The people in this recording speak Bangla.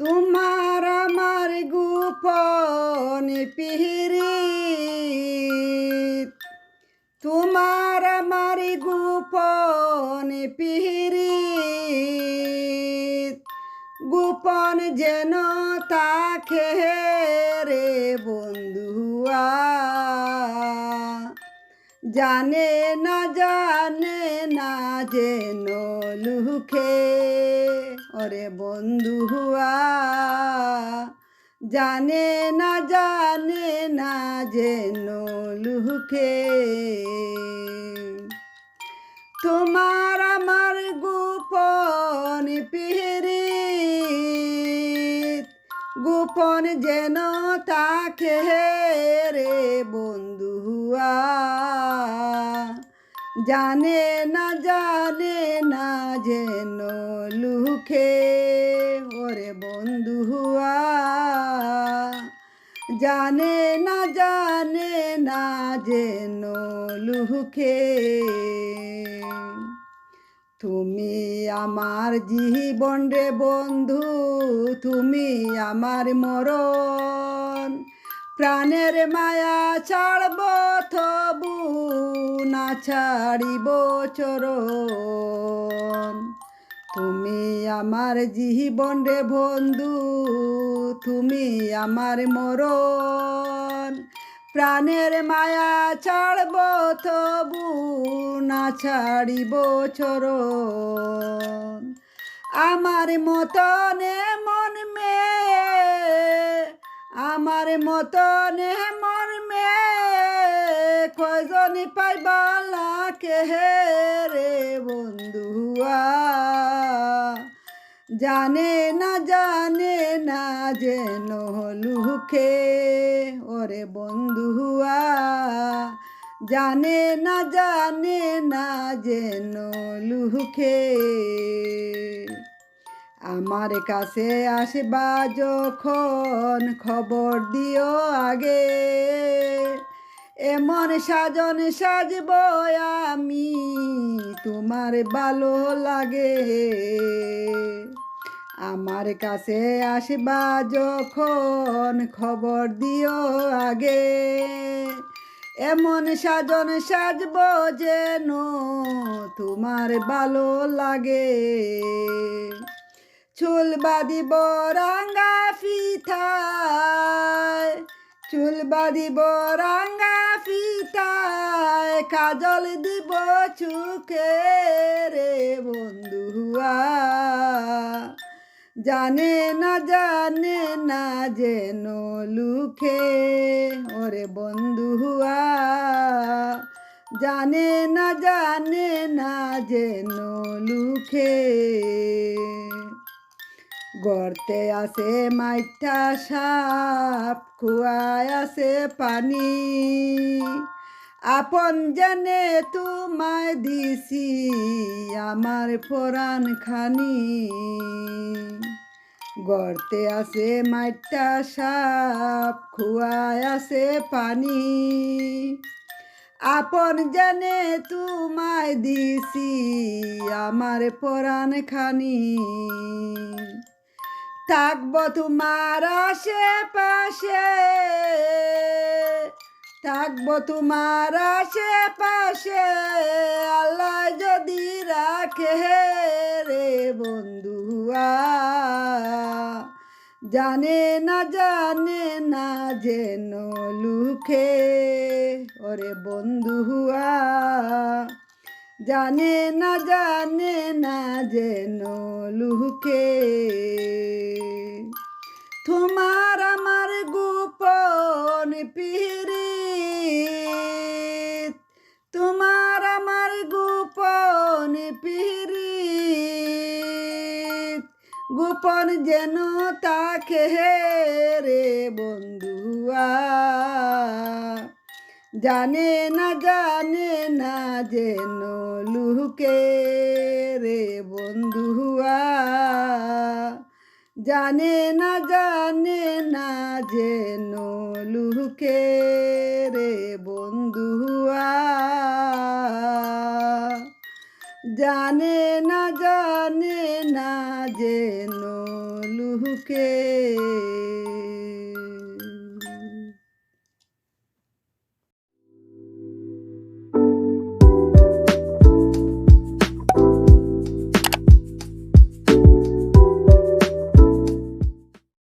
তোমার আমার গোপন পিহিরি তোমার আমার গোপন পিহিরি গোপন যেন তাকে রে বন্ধুয়া। জানে না জানে না যেন লুখে ওরে বন্ধুয়া জানে না জানে না যেন লুখে তোমার আমার গোপন পিহরি গোপন যেন তাকে রে বন্ধুয়া জানে না জানে না যেন লুখে ওরে বন্ধুয়া জানে না জানে না যেন লুখে তুমি আমার জীবন রে বন্ধু, তুমি আমার মরণ। প্রাণের মায়া ছাড়ব থবু না ছাড়িব চরণ। তুমি আমার জীবন রে বন্ধু, তুমি আমার মরণ। প্রাণের মায়া ছাড়ব তবু, না ছাড়িব চরণ। আমার মতনে মন মে আমার মতনে মন মে কয়জনী পাইবালা কে রে বন্ধুয়া জানে না জানে না যেন লুখে ওরে বন্ধুয়া জানে না জানে না যেন লুখে আমার কাছে আসবা যখন খবর দিও আগে। এমন সাজন সাজব আমি, তোমার ভালো লাগে। আমার কাছে আসবা যখন খবর দিও আগে। এমন সাজন সাজব যেন তোমার ভালো লাগে। চুল বাঁধিব রাঙ্গা ফিথায় চুল বাঁধিব রাঙ্গা ফিতায়, কাজল দিব চুকে রে বন্ধুয়া জানে না জানে না যেন লুখে ওরে বন্ধুয়া জানে না জানে না যেন লুখে গর্তে আছে মাইঠা সাপ খুয়ায় আছে পানি। আপন জানে তোমায় দিছি আমার পরাণ খানি। গর্তে আছে মাইটা সাপ খুয়ায় আছে পানি। আপন জানে তোমায় দিছি আমার পরাণ খানি। থাকব তোমার আশেপাশে। থাকব তোমার আশেপাশে। আল্লাহ যদি রাখে রে বন্ধুয়া জানে না জানে না যেন লুখে। ওরে বন্ধুয়া জানে না জানে না যেন লুকে পিরি তোমার আমার গোপন পিরি গোপন যেন তাকে রে বন্ধুয়া, জানে না জানে না যেন লুকে রে বন্ধুয়া। জানে না জানে না যে লুকে রে বন্ধুয়া জানে না জানে না যে লুকে